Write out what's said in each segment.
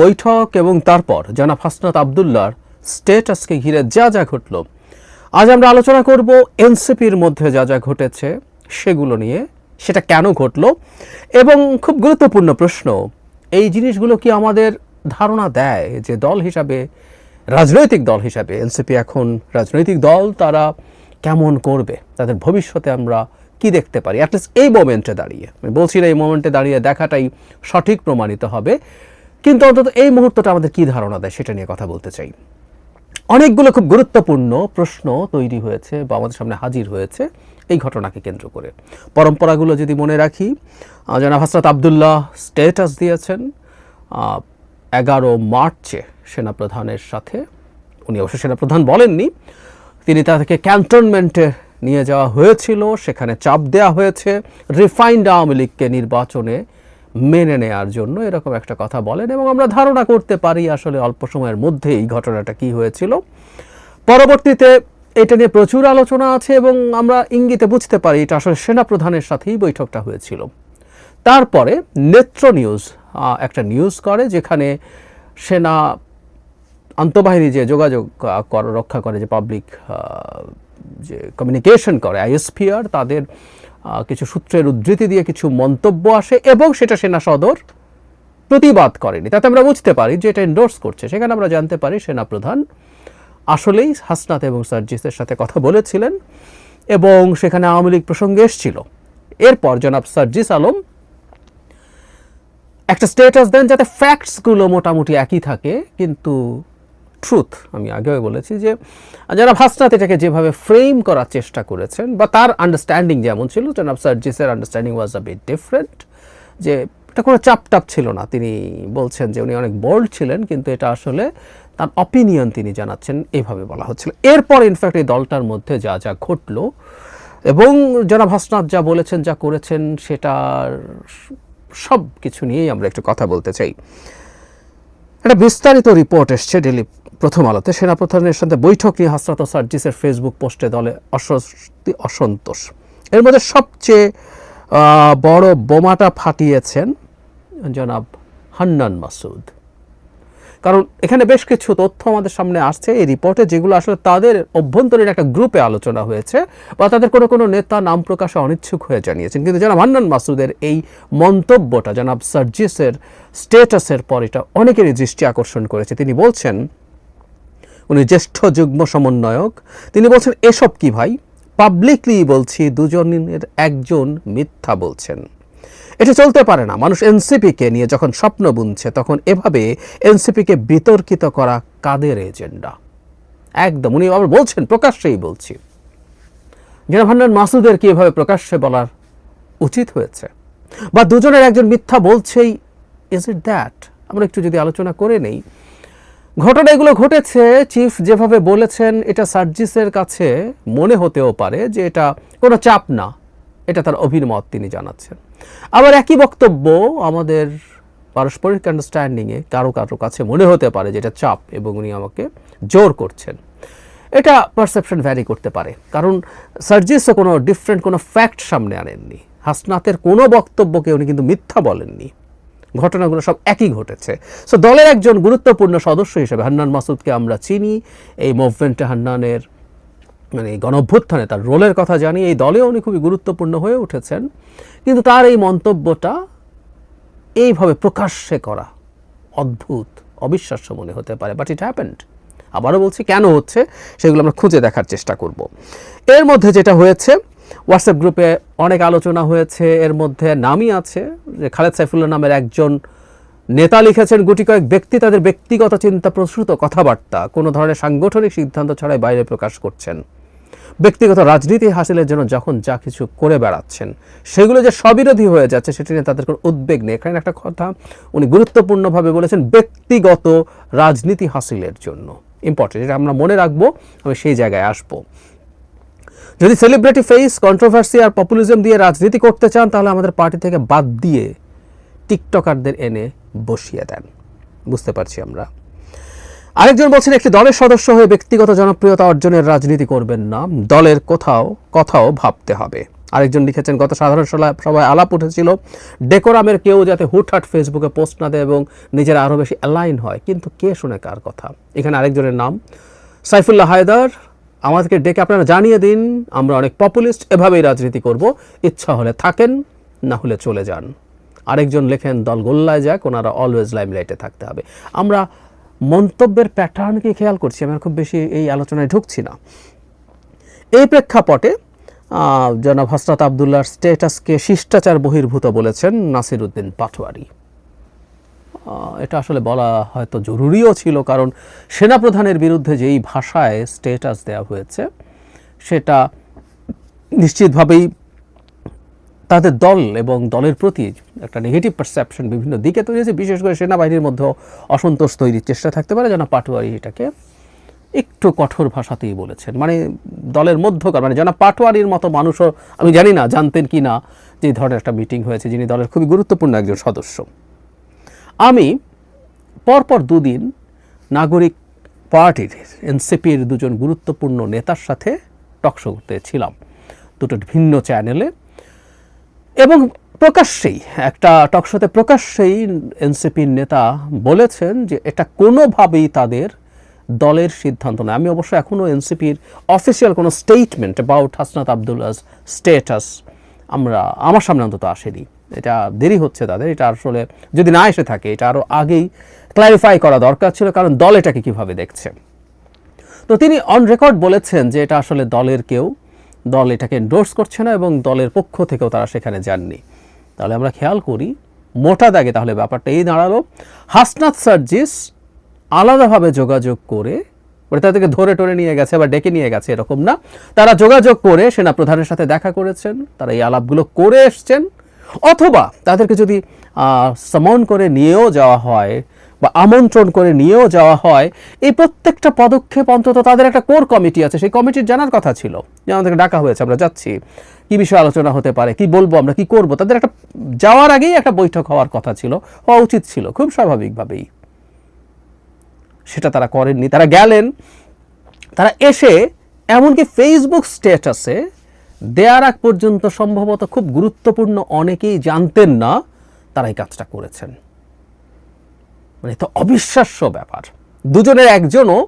বৈঠক এবং তারপর জানা হাসনাত আবদুল্লার স্টেটাসকে ঘিরে যা যা ঘটল, আজ আমরা আলোচনা করব এনসিপির মধ্যে যা যা ঘটেছে সেগুলো নিয়ে, সেটা কেন ঘটলো এবং খুব গুরুত্বপূর্ণ প্রশ্ন, এই জিনিসগুলো কি আমাদের ধারণা দেয় যে দল হিসাবে, রাজনৈতিক দল হিসাবে এনসিপি এখন রাজনৈতিক দল, তারা কেমন করবে, তাদের ভবিষ্যতে আমরা কি দেখতে পারি? অ্যাটলিস্ট এই মোমেন্টে দাঁড়িয়ে, আমি বলছি না এই মোমেন্টে দাঁড়িয়ে দেখাটাই সঠিক প্রমাণিত হবে। কিন্তু অন্তত এই মুহূর্তটা আমাদের কি ধারণা দেয় সেটা নিয়ে কথা বলতে চাই। অনেকগুলো খুব গুরুত্বপূর্ণ প্রশ্ন তৈরি হয়েছে বা আমাদের সামনে হাজির হয়েছে এই ঘটনাকে কেন্দ্র করে। পরম্পরাগুলো যদি মনে রাখি জনাব হাসরাত আবদুল্লাহ স্টেটাস দিয়েছেন এগারো মার্চে সেনাপ্রধানের সাথে। উনি অবশ্য সেনাপ্রধান বলেননি। তিনি তাদেরকে ক্যান্টনমেন্টে নিয়ে যাওয়া হয়েছিল, সেখানে চাপ দেওয়া হয়েছে। রিফাইন্ড আওয়ামী লীগকে নির্বাচনে মেনে নেয়ার জন্য এরকম একটা কথা বলেন এবং আমরা ধারণা করতে পারি আসলে অল্প সময়ের মধ্যে এই ঘটনাটা কি হয়েছিল। পরবর্তীতে এটা নিয়ে প্রচুর আলোচনা আছে এবং আমরা ইঙ্গিতে বুঝতে পারি এটা আসলে সেনাপ্রধানের সাথেই বৈঠকটা হয়েছিল। তারপরে নেত্র নিউজ একটা নিউজ করে যেখানে সেনা আন্তঃবাহিনী যে যোগাযোগ রক্ষা করে যে পাবলিক যে কমিউনিকেশন করে, আইএসপিআর, তাদের কিছু সূত্রের উদ্ধৃতি দিয়ে কিছু মন্তব্য আসে এবং সেটা সেনা সদর প্রতিবাদ করেনি। তাতে আমরা বুঝতে পারি যে এটা এন্ডোর্স করছে। সেখানে আমরা জানতে পারি সেনাপ্রধান আসলেই হাসনাত এবং সার্জিসের সাথে কথা বলেছিলেন এবং সেখানে আওয়ামী লীগ প্রসঙ্গে এসেছিল। এরপর জনাব সার্জিস আলম একটা স্টেটাস দেন যাতে ফ্যাক্টসগুলো মোটামুটি একই থাকে, কিন্তু ট্রুথ আমি আগেও বলেছি যে, যারা হাসনাত এটাকে যেভাবে ফ্রেম করার চেষ্টা করেছেন বা তার আন্ডারস্ট্যান্ডিং যেমন ছিল, জনাব সার্জিসের understanding was a bit different যে এটা কোনো চাপ টাপ ছিল না। তিনি বলছেন যে উনি অনেক বোল্ড ছিলেন, কিন্তু এটা আসলে তার অপিনিয়ন তিনি জানাচ্ছেন এইভাবে বলা হচ্ছিল। এরপর ইনফ্যাক্ট এই দলটার মধ্যে যা যা ঘটলো, এবং জনাব হাসনাত যা বলেছেন, যা করেছেন, সেটার সব কিছু নিয়েই আমরা একটু কথা বলতে চাই। একটা বিস্তারিত রিপোর্ট এসছে ডেলি প্রথম আলোতে সেনাপ্রধানের সাথে বৈঠক নিয়ে হাসরাত সার্জিসের ফেসবুক পোস্টে দলে অস্বস্তি, অসন্তোষ। এর মধ্যে সবচেয়ে বড় বোমাটা ফাটিয়েছেন জনাব হান্নান মাসুদ। কারণ এখানে বেশ কিছু তথ্য আমাদের সামনে আসছে, এই রিপোর্টে যেগুলো আসলে তাদের অভ্যন্তরীণ একটা গ্রুপে আলোচনা হয়েছে বা তাদের কোনো কোনো নেতা নাম প্রকাশে অনিচ্ছুক হয়ে জানিয়েছেন। কিন্তু জনাব হান্নান মাসুদের এই মন্তব্যটা, জনাব সার্জিসের স্টেটাসের পর এটা অনেকেরই দৃষ্টি আকর্ষণ করেছে। তিনি বলছেন উনি জ্যেষ্ঠ যুগ্ম সমন্বয়ক। তিনি বলছেন, এসব কি ভাই? পাবলিকলি বলছি, দুজনের একজন মিথ্যা বলছেন। এটা চলতে পারে না। মানুষ এনসিপিকে নিয়ে যখন স্বপ্ন বুনছে, তখন এভাবে এনসিপিকে বিতর্কিত করা কাদের এজেন্ডা? একদম, উনি আবার বলছেন, প্রকাশ্যেই বলছি। জেনা ভান্ডার মাসুদের কি এভাবে প্রকাশ্যে বলার উচিত হয়েছে? বা দুজনের একজন মিথ্যা বলছেই ইজ ইট দ্যাট আমরা একটু যদি আলোচনা করে নেই ঘটনা এগুলো ঘটেছে। চিফ যেভাবে বলেছেন, এটা সার্জিসের কাছে মনে হতেও পারে যে এটা কোনো চাপ না। এটা তার অভিমত তিনি জানাচ্ছেন। আবার একই বক্তব্য আমাদের পারস্পরিক আন্ডারস্ট্যান্ডিংয়ে কারও কারও কাছে মনে হতে পারে যে এটা চাপ এবং উনি আমাকে জোর করছেন। এটা পারসেপশন ভ্যারি করতে পারে। কারণ সার্জিসও কোনো ডিফারেন্ট কোনো ফ্যাক্ট সামনে আনেননি। হাসনাতের কোনো বক্তব্যকে উনি কিন্তু মিথ্যা বলেননি। ঘটনাগুলো সব একই ঘটেছে। সো দলের একজন গুরুত্বপূর্ণ সদস্য হিসেবে হান্নান মাসুদকে আমরা চিনি। এই মুভমেন্টে হান্নানের মানে এই গণঅভ্যুত্থানে তার রোলের কথা জানি। এই দলেও উনি খুবই গুরুত্বপূর্ণ হয়ে উঠেছেন। কিন্তু তার এই মন্তব্যটা এইভাবে প্রকাশ্যে করা অদ্ভুত, অবিশ্বাস্য মনে হতে পারে। বাট ইট হ্যাপেন্ড আবারও বলছি, কেন হচ্ছে, সেগুলো আমরা খুঁজে দেখার চেষ্টা করব। এর মধ্যে যেটা হয়েছে হোয়াটসঅ্যাপ গ্রুপে অনেক আলোচনা হয়েছে, এর মধ্যে নামই আছে যে খালেদ সাইফুল্লাহ নামের একজন নেতা লিখেছেন, গুটি কয়েক ব্যক্তি তাদের ব্যক্তিগত চিন্তা, প্রসূত কথাবার্তা, কোনো ধরনের সাংগঠনিক সিদ্ধান্ত ছাড়াই বাইরে প্রকাশ করছেন। ব্যক্তিগত রাজনীতি হাসিলের জন্য যখন যা কিছু করে বেড়াচ্ছেন, সেগুলো যে স্ববিরোধী হয়ে যাচ্ছে, সেটি নিয়ে তাদের কোনো উদ্বেগ নেই। এখানে একটা কথা উনি গুরুত্বপূর্ণভাবে বলেছেন, ব্যক্তিগত রাজনীতি হাসিলের জন্য। ইম্পর্টেন্ট এটা আমরা মনে রাখব, আমি সেই জায়গায় আসব। যদি সেলিব্রিটি ফেস কন্ট্রোভার্সি আর পপুলিজম দিয়ে রাজনীতি করতে চান, তাহলে আমাদের পার্টি থেকে বাদ দিয়ে টিকটকারদের এনে বসিয়ে দেন। বুঝতে পারছি আমরা। আরেকজন বলছেন, একটি দলের সদস্য হয়ে ব্যক্তিগত জনপ্রিয়তা অর্জনের রাজনীতি করবেন না। দলের কোথাও, কথাও ভাবতে হবে। আরেকজন লিখেছেন, গত সাধারণ সভায় আলাপ উঠেছিল, ডেকোরামের কেউ যাতে হুটহাট ফেসবুকে পোস্ট না দেয় এবং নিজেরা আরও বেশি অ্যালাইন হয়, কিন্তু কে শুনে কার কথা? এখানে আরেকজনের নাম, সাইফুল্লাহ হায়দার আমাদেরকে ডেকে আপনারা জানিয়ে দিন, আমরা অনেক পপুলিস্ট, এভাবেই রাজনীতি করব। ইচ্ছা হলে থাকেন, না হলে চলে যান। আরেকজন লেখেন, দল গোল্লায় যাক, ওনারা অলওয়েজ লাইমলাইটে থাকতে হবে। আমরা মন্তব্যের প্যাটার্নকে খেয়াল করছি? আমরা খুব বেশি এই আলোচনায় ঢুকছি না। এই প্রেক্ষাপটে জনাব হসরত আবদুল্লাহর স্টেটাসকে শিষ্টাচার বহির্ভূত বলেছেন নাসির উদ্দিন পাটোয়ারি। এটা আসলে বলা হয়তো জরুরিও ছিল, কারণ সেনাপ্রধানের বিরুদ্ধে যেই ভাষায় স্টেটাস দেওয়া হয়েছে, সেটা নিশ্চিতভাবেই তাদের দল এবং দলের প্রতি একটা নেগেটিভ পারসেপশন বিভিন্ন দিকে তৈরি হয়েছে। বিশেষ করে সেনাবাহিনীর মধ্যেও অসন্তোষ তৈরির চেষ্টা থাকতে পারে যেন পাটোয়ারি এটাকে একটু কঠোর ভাষাতেই বলেছেন। মানে দলের মধ্যকার মানে যেন পাটোয়ারির মতো মানুষও, আমি জানি না, জানতেন কি না যে ধরনের একটা মিটিং হয়েছে, যিনি দলের খুবই গুরুত্বপূর্ণ একজন সদস্য। আমি পরপর দুদিন নাগরিক পার্টির, এনসিপির দুজন গুরুত্বপূর্ণ নেতার সাথে টকশো করতে ছিলাম। দুটো ভিন্ন চ্যানেলে এবং প্রকাশ্যেই, একটা টকশোতে প্রকাশ্যেই এনসিপির নেতা বলেছেন যে এটা কোনোভাবেই তাদের দলের সিদ্ধান্ত নয়। আমি অবশ্য এখনও এনসিপির অফিসিয়াল কোনো statement about Hasnat Abdullah status আমরা, আমার সামনে অন্তত আসেনি। এটা দেরি হচ্ছে তাদের, এটা আসলে যদি না এসে থাকে, এটা আরও আগেই ক্ল্যারিফাই করা দরকার ছিল, কারণ দল এটাকে কীভাবে দেখছে। তো তিনি অন রেকর্ড বলেছেন যে এটা আসলে দলের কেউ, দল এটাকে এন্ডোর্স করছে না এবং দলের পক্ষ থেকেও তারা সেখানে যাননি। তাহলে আমরা খেয়াল করি, মোটা দাগে তাহলে ব্যাপারটা এই দাঁড়াল। হাসনাত সার্জিস আলাদাভাবে যোগাযোগ করে মানে তাদেরকে ধরে টরে নিয়ে গেছে বা ডেকে নিয়ে গেছে এরকম না, তারা যোগাযোগ করে সেনা প্রধানের সাথে দেখা করেছেন, তারা এই আলাপগুলো করে এসছেন অথবা তাদেরকে যদি সমন করে নিয়েও যাওয়া হয় বা আমন্ত্রণ করে নিয়েও যাওয়া হয়, এই প্রত্যেকটা পদক্ষেপ অন্তত তাদের একটা কোর কমিটি আছে। সেই কমিটির জানার কথা ছিল যে আমাদেরকে ডাকা হয়েছে, আমরা যাচ্ছি। কি বিষয়ে আলোচনা হতে পারে, কি বলব আমরা, কি করব? তাদের একটা যাওয়ার আগেই একটা বৈঠক হওয়ার কথা ছিল, হওয়া উচিত ছিল, খুব স্বাভাবিকভাবেই। সেটা তারা করেননি, তারা গেলেন, তারা এসে এমনকি ফেসবুক স্ট্যাটাসে দেয়ার আগ পর্যন্ত সম্ভবত খুব গুরুত্বপূর্ণ অনেকেই জানতেন না তারা এই কাজটা করেছেন। মানে তো অবিশ্বাস্য ব্যাপার। দুজনের একজনও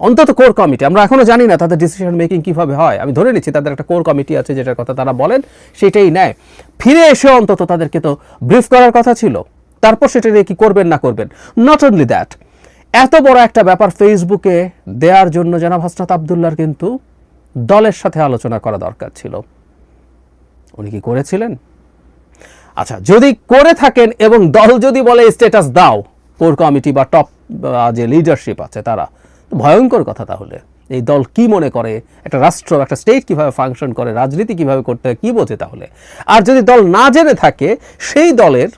অন্তত কোর কমিটি আমরা এখনও জানি না তাদের ডিসিশন মেকিং কীভাবে হয়। আমি ধরে নিচ্ছি তাদের একটা কোর কমিটি আছে যেটার কথা তারা বলেন, সেটাই নেয়। ফিরে এসে অন্তত তাদেরকে তো ব্রিফ করার কথা ছিল। তারপর সেটা নিয়ে কি করবেন না করবেন? নট অনলি দ্যাট এত বড় একটা ব্যাপার ফেসবুকে দেওয়ার জন্য জনাব হাসনাত আবদুল্লার কিন্তু দলের সাথে আলোচনা করা দরকার ছিল। উনি কি করেছিলেন? আচ্ছা যদি করে থাকেন এবং দল যদি বলে স্ট্যাটাস দাও। কোর কমিটি বা টপ যে লিডারশিপ আছে তারা। ভয়ঙ্কর কথা তাহলে। এই দল কি মনে করে? একটা রাষ্ট্র, একটা স্টেট কীভাবে ফাংশন করে? রাজনীতি কীভাবে করতে হয়? কি বোঝে তাহলে? আর যদি দল না জেনে থাকে, সেই দলের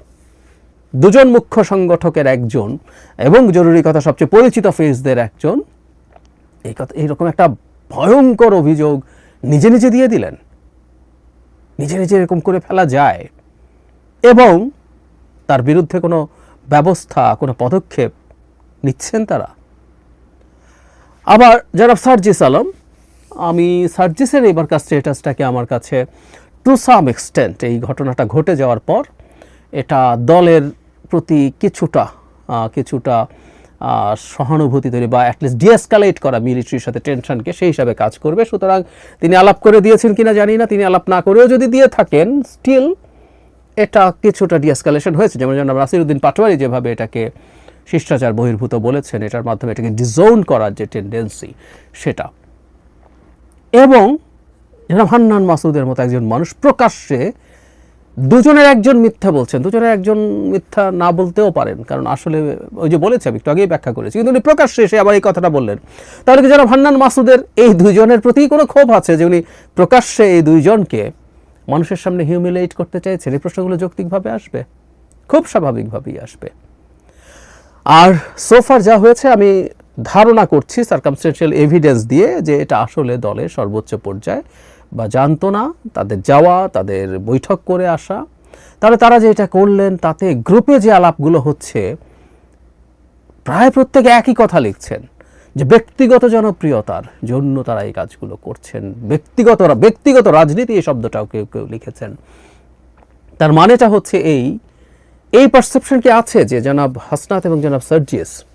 দুজন মুখ্য সংগঠকের একজন এবং জরুরি কথা সবচেয়ে পরিচিত ফেসদের একজন, এই কথা, এইরকম একটা ভয়ঙ্কর অভিযোগ নিজে নিজে দিয়ে দিলেন। নিজে নিজে এরকম করে ফেলা যায়। এবং তার বিরুদ্ধে কোনো ব্যবস্থা, কোনো পদক্ষেপ নিচ্ছেন তারা। আবার যারা সার্জিস আলম, আমি সার্জিসের এবারকার স্টেটাসটাকে আমার কাছে টু সাম এক্সটেন্ট এই ঘটনাটা ঘটে যাওয়ার পর, এটা দলের প্রতি কিছুটা কিছুটা সহানুভূতি তৈরি বা অ্যাটলিস্ট ডিএসকালেট করা মিলিটারির সাথে টেনশনকে সেই হিসাবে কাজ করবে। সুতরাং তিনি আলাপ করে দিয়েছেন কিনা জানি না, তিনি আলাপ না করেও যদি দিয়ে থাকেন স্টিল এটা কিছুটা ডিএসকালেশন হয়েছে। যেমন জনাব নাসিরুদ্দিন পাটোয়ারি যেভাবে এটাকে শিষ্টাচার বহির্ভূত বলেছেন, এটার মাধ্যমে এটাকে ডিজোন করার যে টেন্ডেন্সি সেটা। এবং জনাব হান্নান মাসুদের মতো একজন মানুষ প্রকাশ্যে দুজনের একজন মিথ্যা বলছেন, দুজনের একজন মিথ্যা না বলতেও পারেন, কারণ আসলে ওই যে বলেছে, আমি একটু আগেই ব্যাখ্যা করেছি, কিন্তু উনি প্রকাশ্যে এসে আবার এই কথাটা বললেন। তাহলে কি জনাব ভান্নান মাসুদের এই দুইজনের প্রতি কোনো ক্ষোভ আছে যে উনি প্রকাশ্যে এই দুইজনকে মানুষের সামনে হিউমিলেট করতে চাইছেন? এই প্রশ্নগুলো যৌক্তিকভাবে আসবে? খুব স্বাভাবিকভাবেই আসবে। আর সোফার যা হয়েছে, আমি ধারণা করছি সার্কামস্টেন্সিয়াল এভিডেন্স দিয়ে যে এটা আসলে দলের সর্বোচ্চ পর্যায়ে বা জানতো না, তাদের যাওয়া, তাদের বৈঠক করে আসা, তাহলে তারা যে এটা করলেন, তাতে গ্রুপে যে আলাপগুলো হচ্ছে, প্রায় প্রত্যেকে একই কথা লিখছেন, যে ব্যক্তিগত জনপ্রিয়তার জন্য তারা এই কাজগুলো করছেন, ব্যক্তিগত ব্যক্তিগত রাজনীতি এই শব্দটাও কেউ কেউ লিখেছেন। তার মানেটা হচ্ছে এই এই পারসেপশন কি আছে যে জনাব হাসনাত এবং জনাব সার্জিস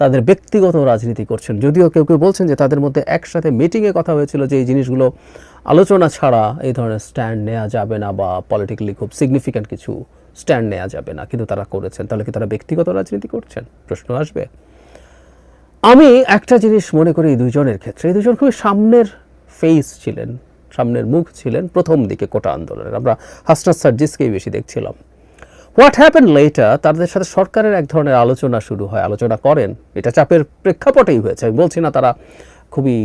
তাদের ব্যক্তিগত রাজনীতি করছেন। যদিও কেউ কেউ বলছেন যে তাদের মধ্যে একসাথে মিটিংয়ে কথা হয়েছিল যে এই জিনিসগুলো আলোচনা ছাড়া এই ধরনের স্ট্যান্ড নেওয়া যাবে না বা পলিটিক্যালি খুব সিগনিফিক্যান্ট কিছু স্ট্যান্ড নেওয়া যাবে না। কিন্তু তারা করেছেন। তাহলে কি তারা ব্যক্তিগত রাজনীতি করছেন? প্রশ্ন আসবে। আমি একটা জিনিস মনে করি এই দুজনের ক্ষেত্রে। এই দুজন খুবই সামনের ফেস ছিলেন, সামনের মুখ ছিলেন প্রথম দিকে কোটা আন্দোলনের। আমরা হাসনাত সার্জিসকেই বেশি দেখছিলাম। হোয়াট হ্যাপেন লেটার তাদের সাথে সরকারের এক ধরনের আলোচনা শুরু হয়, আলোচনা করেন। এটা চাপের প্রেক্ষাপটেই হয়েছে। আমি বলছি না তারা খুবই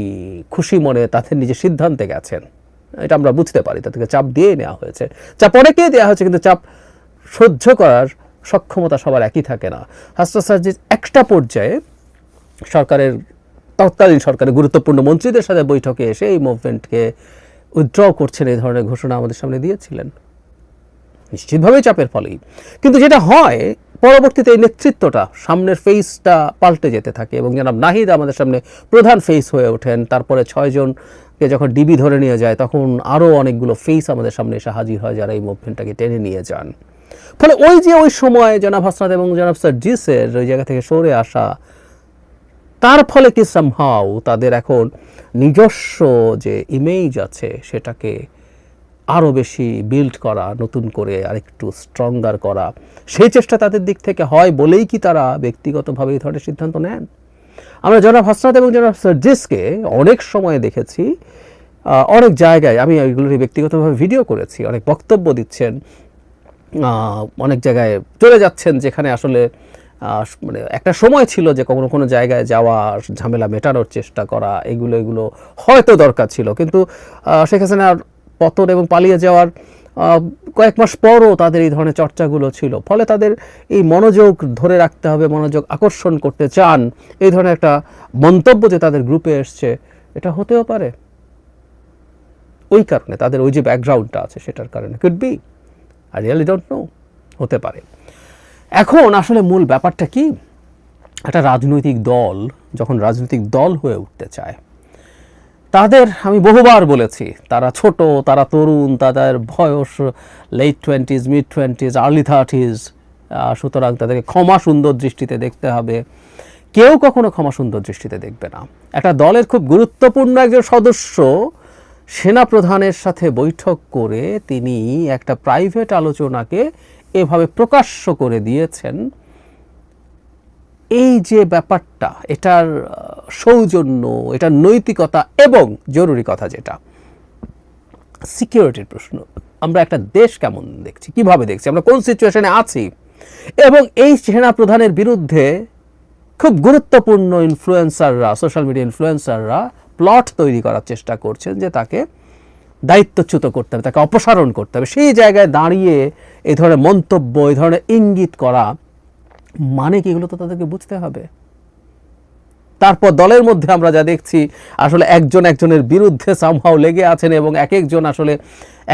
খুশি মনে তাদের নিজের সিদ্ধান্তে গেছেন। এটা আমরা বুঝতে পারি, তাদেরকে চাপ দিয়ে নেওয়া হয়েছে। চাপ অনেকেই দেওয়া হয়েছে, কিন্তু চাপ সহ্য করার সক্ষমতা সবার একই থাকে না। হাসনাত সার্জিস একটা পর্যায়ে সরকারের, তৎকালীন সরকারের গুরুত্বপূর্ণ মন্ত্রীদের সাথে বৈঠকে এসে এই মুভমেন্টকে উইথড্র করছেন এই ধরনের ঘোষণা আমাদের সামনে দিয়েছিলেন। নিশ্চিতভাবেই চাপের ফলেই। কিন্তু যেটা হয়, পরবর্তীতে এই নেতৃত্বটা সামনের ফেসটা পাল্টে যেতে থাকে এবং জনাব নাহিদ আমাদের সামনে প্রধান ফেস হয়ে ওঠেন। তারপরে ছয়জনকে যখন ডিবি ধরে নিয়ে যায়, তখন আরও অনেকগুলো ফেস আমাদের সামনে এসে হাজির হয় যারা এই মুভমেন্টটাকে টেনে নিয়ে যান। ফলে ওই যে ওই সময় জনাব হাসনাত এবং জনাব সার্জিসের ওই জায়গা থেকে সরে আসা, তার ফলে কি সামহাও তাদের এখন নিজস্ব যে ইমেজ আছে, সেটাকে আরও বেশি বিল্ড করা, নতুন করে আরেকটু স্ট্রঙ্গার করা। সেই চেষ্টা তাদের দিক থেকে হয় বলেই কি তারা ব্যক্তিগতভাবে এই ধরনের সিদ্ধান্ত নেন? আমরা জনাব হাসনাত এবং জনাব সার্জিসকে অনেক সময় দেখেছি অনেক জায়গায়, আমি এগুলোর ব্যক্তিগতভাবে ভিডিও করেছি, অনেক বক্তব্য দিচ্ছেন অনেক জায়গায় চলে যাচ্ছেন যেখানে আসলে মানে একটা সময় ছিল যে কোনো কোনো জায়গায় যাওয়া, ঝামেলা মেটানোর চেষ্টা করা, এগুলো এগুলো হয়তো দরকার ছিল। কিন্তু শেখ হাসিনার পতন এবং পালিয়ে যাওয়ার কয়েক মাস পরও তাদের এই ধরনের চর্চাগুলো ছিল। ফলে তাদের এই মনোযোগ ধরে রাখতে হবে, মনোযোগ আকর্ষণ করতে চান। এই ধরনের একটা মন্তব্য যে তাদের গ্রুপে এসছে, এটা হতেও পারে। ওই কারণে তাদের ওই যে ব্যাকগ্রাউন্ডটা আছে, সেটার কারণে। Could be I really don't know হতে পারে। এখন আসলে মূল ব্যাপারটা কি? একটা রাজনৈতিক দল, যখন রাজনৈতিক দল হয়ে উঠতে চায় তাদের আমি বহুবার বলেছি, তারা ছোট, তারা তরুণ, তাদের বয়স late twenties mid twenties early thirties সুতরাং তাদেরকে ক্ষমা সুন্দর দৃষ্টিতে দেখতে হবে। কেউ কখনো ক্ষমা সুন্দর দৃষ্টিতে দেখবে না। একটা দলের খুব গুরুত্বপূর্ণ একজন সদস্য সেনা প্রধানের সাথে বৈঠক করে তিনি একটা প্রাইভেট আলোচনাকে এভাবে প্রকাশ্য করে দিয়েছেন। এই যে ব্যাপারটা, এটার সৌজন্য, এটার নৈতিকতা এবং জরুরি কথা যেটা, সিকিউরিটির প্রশ্ন, আমরা একটা দেশ কেমন দেখছি, কীভাবে দেখছি, আমরা কোন সিচুয়েশনে আছি? এবং এই সেনা প্রধানের বিরুদ্ধে খুব গুরুত্বপূর্ণ ইনফ্লুয়েন্সাররা সোশ্যাল মিডিয়া ইনফ্লুয়েন্সাররা প্লট তৈরি করার চেষ্টা করছেন যে তাকে দায়িত্বচ্যুত করতে হবে, তাকে অপসারণ করতে হবে। সেই জায়গায় দাঁড়িয়ে এই ধরনের মন্তব্য এই ধরনের ইঙ্গিত করা মানে কি এগুলো তো তাদেরকে বুঝতে হবে? তারপর দলের মধ্যে আমরা যা দেখছি, আসলে একজন একজনের বিরুদ্ধে সামহাও লেগে আছেন এবং এক একজন আসলে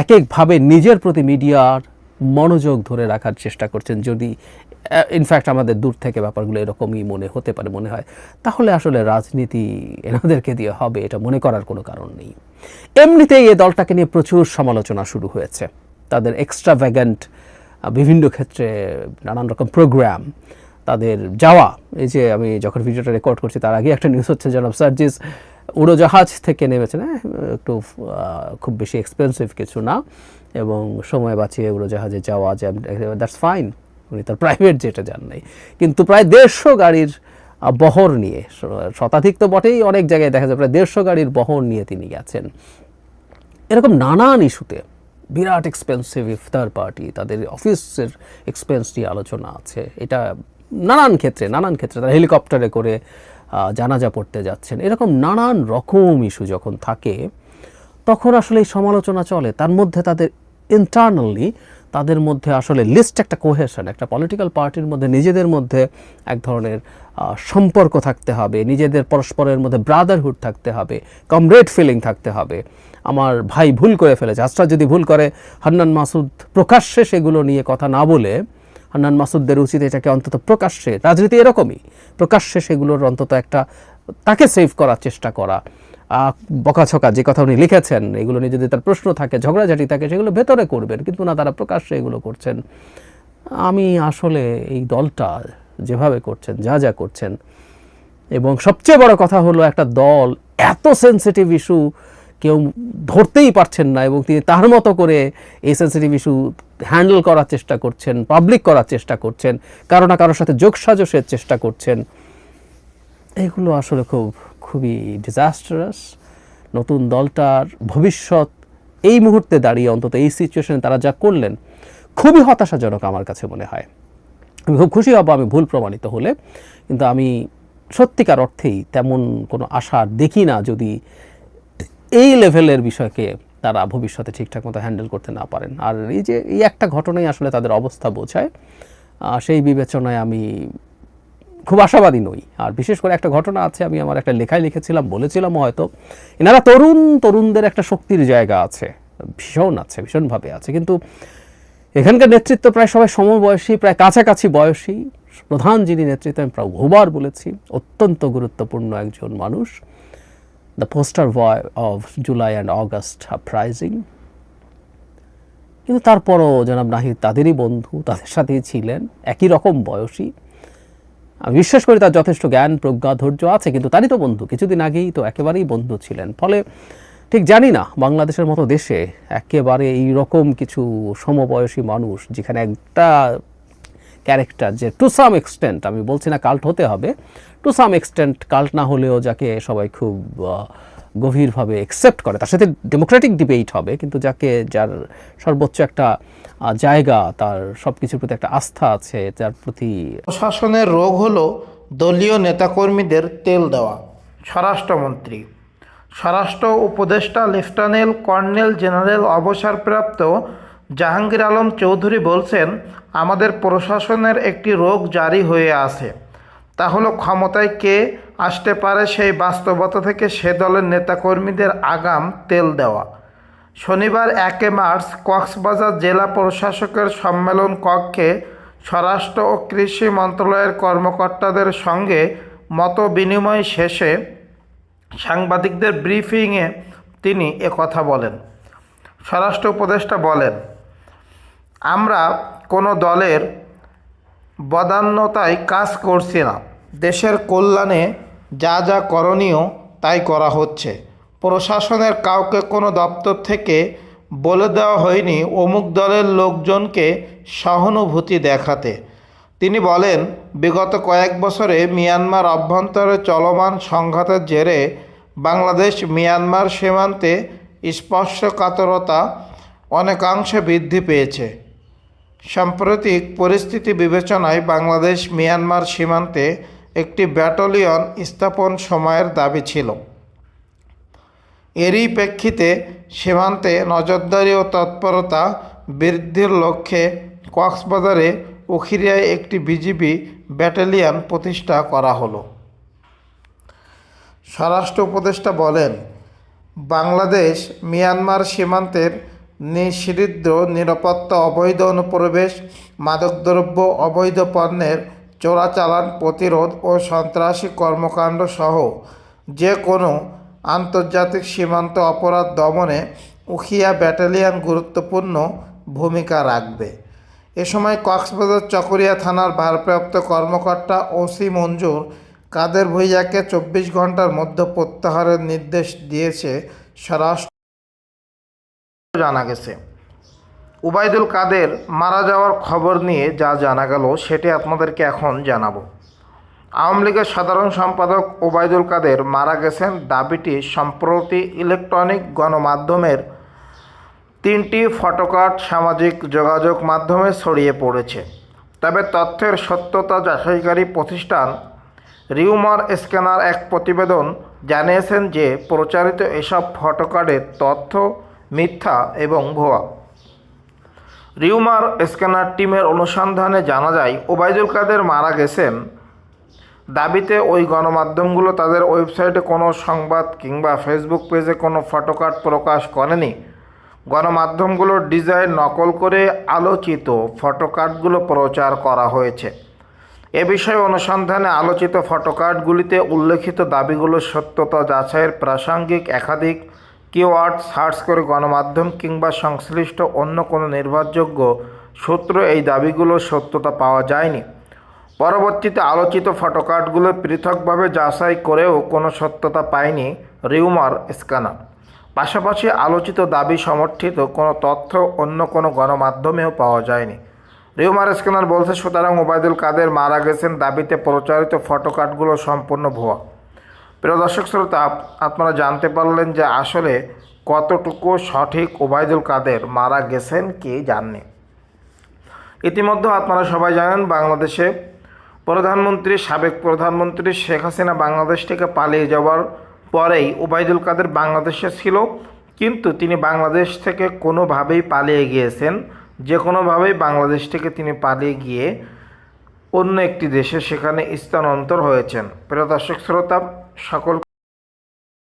এক একভাবে নিজের প্রতি মিডিয়ার মনোযোগ ধরে রাখার চেষ্টা করছেন। যদি ইনফ্যাক্ট আমাদের দূর থেকে ব্যাপারগুলো এরকমই মনে হতে পারে, মনে হয়, তাহলে আসলে রাজনীতি এনাদেরকে দিয়ে হবে, এটা মনে করার কোনো কারণ নেই। এমনিতেই এ দলটাকে নিয়ে প্রচুর সমালোচনা শুরু হয়েছে। তাদের এক্সট্রা ভ্যাগান্ট বিভিন্ন ক্ষেত্রে নানান রকম প্রোগ্রাম তাদের যাওয়া। এই যে আমি যখন ভিডিওটা রেকর্ড করছি, তার আগে একটা নিউজ হচ্ছে, জনাব সার্জিস উড়োজাহাজ থেকে নেমেছে না একটু খুব বেশি এক্সপেন্সিভ কিছু না এবং সময় বাঁচিয়ে উড়োজাহাজে যাওয়া যে দ্যাটস ফাইন উনি তার প্রাইভেট যেটা যান নাই। কিন্তু প্রায় দেড়শো গাড়ির বহর নিয়ে শতাধিক তো বটেই, অনেক জায়গায় দেখা যায়, প্রায় দেড়শো গাড়ির বহর নিয়ে তিনি গেছেন। এরকম নানান ইস্যুতে বিরাট এক্সপেন্সিভ ইফতার পার্টি তাদের অফিসের এক্সপেন্স নিয়ে আলোচনা আছে। এটা নানান ক্ষেত্রে নানান ক্ষেত্রে তারা হেলিকপ্টারে করে জানাজা পড়তে যাচ্ছেন। এরকম নানান রকম ইস্যু যখন থাকে, তখন আসলে এই সমালোচনা চলে। তার মধ্যে তাদের ইন্টারনালি তাদের মধ্যে আসলে লিস্ট একটা কোহেশন একটা পলিটিক্যাল পার্টির মধ্যে নিজেদের মধ্যে এক ধরনের সম্পর্ক থাকতে হবে, নিজেদের পরস্পরের মধ্যে ব্রাদারহুড থাকতে হবে কমরেড ফিলিং থাকতে হবে। আমার ভাই ভুল করে ফেলেছে আজটা যদি ভুল করে, হান্নান মাসুদ প্রকাশ্যে সেগুলো নিয়ে কথা না বলে, হান্নান মাসুদদের উচিত এটাকে অন্তত প্রকাশ্যে, রাজনীতি এরকমই, প্রকাশ্যে সেগুলোর অন্তত একটা, তাকে সেভ করার চেষ্টা করা। বকাছকা যে কথা উনি লিখেছেন, এগুলো নিয়ে যদি তার প্রশ্ন থাকে, ঝগড়াঝাটি থাকে, সেগুলো ভেতরে করবেন, কিন্তু না, তারা প্রকাশ্যে এগুলো করছেন। আমি আসলে এই দলটা যেভাবে করছেন, যা যা করছেন, এবং সবচেয়ে বড় কথা হলো একটা দল এত সেনসিটিভ ইস্যু কেউ ধরতেই পারছেন না, এবং তিনি তার মতো করে এই সেনসিটিভ ইস্যু হ্যান্ডেল করার চেষ্টা করছেন পাবলিক করার চেষ্টা করছেন, কারও না কারোর সাথে যোগসাজসের চেষ্টা করছেন। এগুলো আসলে খুব খুবই ডিজাস্টারাস নতুন দলটার ভবিষ্যৎ এই মুহূর্তে দাঁড়িয়ে অন্তত এই সিচুয়েশনে তারা যা করলেন, খুবই হতাশাজনক আমার কাছে মনে হয়। আমি খুব খুশি হব, আমি ভুল প্রমাণিত হলে। কিন্তু আমি সত্যিকার অর্থেই তেমন কোনো আশা দেখি না যদি এই লেভেলের বিষয়কে তারা ভবিষ্যতে ঠিকঠাক মতো হ্যান্ডেল করতে না পারেন। আর এই যে, এই একটা ঘটনাই আসলে তাদের অবস্থা বোঝায় সেই বিবেচনায় আমি খুব আশাবাদী নই। আর বিশেষ করে একটা ঘটনা আছে, আমি আমার একটা লেখায় লিখেছিলাম বলেছিলাম হয়তো। এনারা তরুণ, তরুণদের একটা শক্তির জায়গা আছে, ভীষণ আছে, ভীষণভাবে আছে। কিন্তু এখানকার নেতৃত্ব প্রায় সবাই সমবয়সী, প্রায় কাছাকাছি বয়সী। প্রধান যিনি নেতৃত্ব, আমি প্রায় বহুবার বলেছি, অত্যন্ত গুরুত্বপূর্ণ একজন মানুষ। The poster boy of July and August uprising কিন্তু তারপরও জনাব নাহিদ তাদেরই বন্ধু, তাদের সাথেই ছিলেন, একই রকম বয়সী। আমি বিশ্বাস করি তার যথেষ্ট জ্ঞান, প্রজ্ঞা, ধৈর্য আছে, কিন্তু তারই তো বন্ধু। কিছুদিন আগেই তো একেবারেই বন্ধু ছিলেন। ফলে ঠিক জানি না, বাংলাদেশের মতো দেশে একেবারে এই রকম কিছু সমবয়সী মানুষ যেখানে একটা ক্যারেক্টার যে টু সাম এক্সটেন্ট আমি বলছি না কাল্ট হতে হবে টু সাম এক্সটেন্ট কাল্ট না হলেও যাকে সবাই খুব গভীরভাবে একসেপ্ট করে। তার সাথে ডেমোক্রেটিক ডিবেট হবে, কিন্তু যাকে, যার সর্বোচ্চ একটা জায়গা, তার সব কিছুর প্রতি একটা আস্থা আছে, যার প্রতি প্রশাসনের রোগ হলো দলীয় নেতাকর্মীদের তেল দেওয়া। স্বরাষ্ট্রমন্ত্রী। স্বরাষ্ট্র উপদেষ্টা লেফটেন্যান্ট কর্নেল জেনারেল অবসরপ্রাপ্ত জাহাঙ্গীর আলম চৌধুরী বলছেন, আমাদের প্রশাসনের একটি রোগ জারি হয়ে আছে। তা হলো ক্ষমতায় কে আসতে পারে সেই বাস্তবতা থেকে সে দলের নেতাকর্মীদের আগাম তেল দেওয়া। শনিবার একে মার্চ কক্সবাজার জেলা প্রশাসকের সম্মেলন কক্ষে স্বরাষ্ট্র ও কৃষি মন্ত্রণালয়ের কর্মকর্তাদের সঙ্গে মত বিনিময় শেষে সাংবাদিকদের ব্রিফিংয়ে তিনি কথা বলেন। স্বরাষ্ট্র উপদেষ্টা বলেন, আমরা কোনো দলের বদান্যতায় কাজ করছি না। দেশের কল্যাণে যা যা করণীয় তাই করা হচ্ছে। প্রশাসনের কাউকে কোনো দপ্তর থেকে বলে দেওয়া হয়নি অমুক দলের লোকজনকে সহানুভূতি দেখাতে। তিনি বলেন, বিগত কয়েক বছরে মিয়ানমার অভ্যন্তরে চলমান সংঘাতের জেরে বাংলাদেশ মিয়ানমার সীমান্তে স্পর্শকাতরতা অনেকাংশে বৃদ্ধি পেয়েছে। সাম্প্রতিক পরিস্থিতি বিবেচনায় বাংলাদেশ মিয়ানমার সীমান্তে একটি ব্যাটালিয়ন স্থাপন সময়ের দাবি ছিল। এরই প্রেক্ষিতে সীমান্তে নজরদারি ও তৎপরতা বৃদ্ধির লক্ষ্যে কক্সবাজারে উখিরিয়ায় একটি বিজিবি ব্যাটালিয়ন প্রতিষ্ঠা করা হলো। স্বরাষ্ট্র উপদেষ্টা বলেন, বাংলাদেশ মিয়ানমার সীমান্তের নিষিদ্ধ নিরাপত্তা অবৈধ অনুপ্রবেশ, মাদকদ্রব্য অবৈধ পণ্যের চোরাচালান, প্রতিরোধ ও সন্ত্রাসী কর্মকাণ্ড সহ যে কোনো আন্তর্জাতিক সীমান্ত অপরাধ দমনে উখিয়া ব্যাটালিয়ান গুরুত্বপূর্ণ ভূমিকা রাখবে। এ সময় কক্সবাজার চকরিয়া থানার ভারপ্রাপ্ত কর্মকর্তা ওসি মঞ্জুর কাদের ভুইয়াকে চব্বিশ ঘণ্টার মধ্যে প্রত্যাহারের নির্দেশ দিয়েছে স্বরাষ্ট্র জানা গেছে। উবাইদুল কাদের মারা যাওয়ার খবর নিয়ে যা জানা গেল, সেটি আপনাদেরকে এখন জানাব। আওয়ামী লীগের সাধারণ সম্পাদক ওবায়দুল কাদের মারা গেছেন দাবিটি সম্প্রতি ইলেকট্রনিক গণমাধ্যমের তিনটি ফটোকার্ড সামাজিক যোগাযোগ মাধ্যমে ছড়িয়ে পড়েছে। তবে তথ্যের সত্যতা যাচাইকারী প্রতিষ্ঠান রিউমার স্ক্যানার এক প্রতিবেদন জানিয়েছেন যে, প্রচারিত এসব ফটোকার্ডের তথ্য মিথ্যা এবং ভুয়া। রিউমার স্ক্যানার টিমের অনুসন্ধানে জানা যায়, ওবায়দুল কাদের মারা গেছেন। দাবিতে ওই গণমাধ্যমগুলো তাদের ওয়েবসাইটে কোনো সংবাদ কিংবা ফেসবুক পেজে কোনো ফটোকার্ড প্রকাশ করেনি। গণমাধ্যমগুলোর ডিজাইন নকল করে আলোচিত ফটোকার্ডগুলো প্রচার করা হয়েছে। এ বিষয়ে অনুসন্ধানে আলোচিত ফটোকার্ডগুলিতে উল্লেখিত দাবিগুলোর সত্যতা যাচাইয়ের প্রাসঙ্গিক, একাধিক কিওয়ার্ড সার্চ করে গণমাধ্যম কিংবা সংশ্লিষ্ট অন্য কোনো নির্ভরযোগ্য সূত্র এই দাবিগুলোর সত্যতা পাওয়া যায়নি। পরবর্তীতে আলোচিত ফটোকার্ডগুলো পৃথকভাবে যাচাই করেও কোনো সত্যতা পায়নি রিউমার স্ক্যানার। পাশাপাশি আলোচিত দাবি সমর্থিত কোনো তথ্য অন্য কোনো গণমাধ্যমেও পাওয়া যায়নি। রিউমার স্ক্যানার বলছে, সুতরাং ওবায়দুল কাদের মারা গেছেন, দাবিতে প্রচারিত ফটোকার্ডগুলো সম্পূর্ণ ভুয়া। প্রিয় দর্শক শ্রোতা, আপনারা জানতে পারলেন যে আসলে কতটুকু সঠিক ওবায়দুল কাদের মারা গেছেন কে জাননি। ইতিমধ্যে আপনারা সবাই জানেন বাংলাদেশে প্রধানমন্ত্রী, সাবেক প্রধানমন্ত্রী শেখ হাসিনা বাংলাদেশ থেকে পালিয়ে যাওয়ার পরেই ওবায়দুল কাদের বাংলাদেশে ছিল, কিন্তু তিনি বাংলাদেশ থেকে কোনোভাবেই পালিয়ে গিয়েছেন। যে কোনোভাবেই বাংলাদেশ থেকে তিনি পালিয়ে গিয়ে অন্য একটি দেশে সেখানে স্থানান্তর হয়েছেন। প্রিয় দর্শক শ্রোতা সকল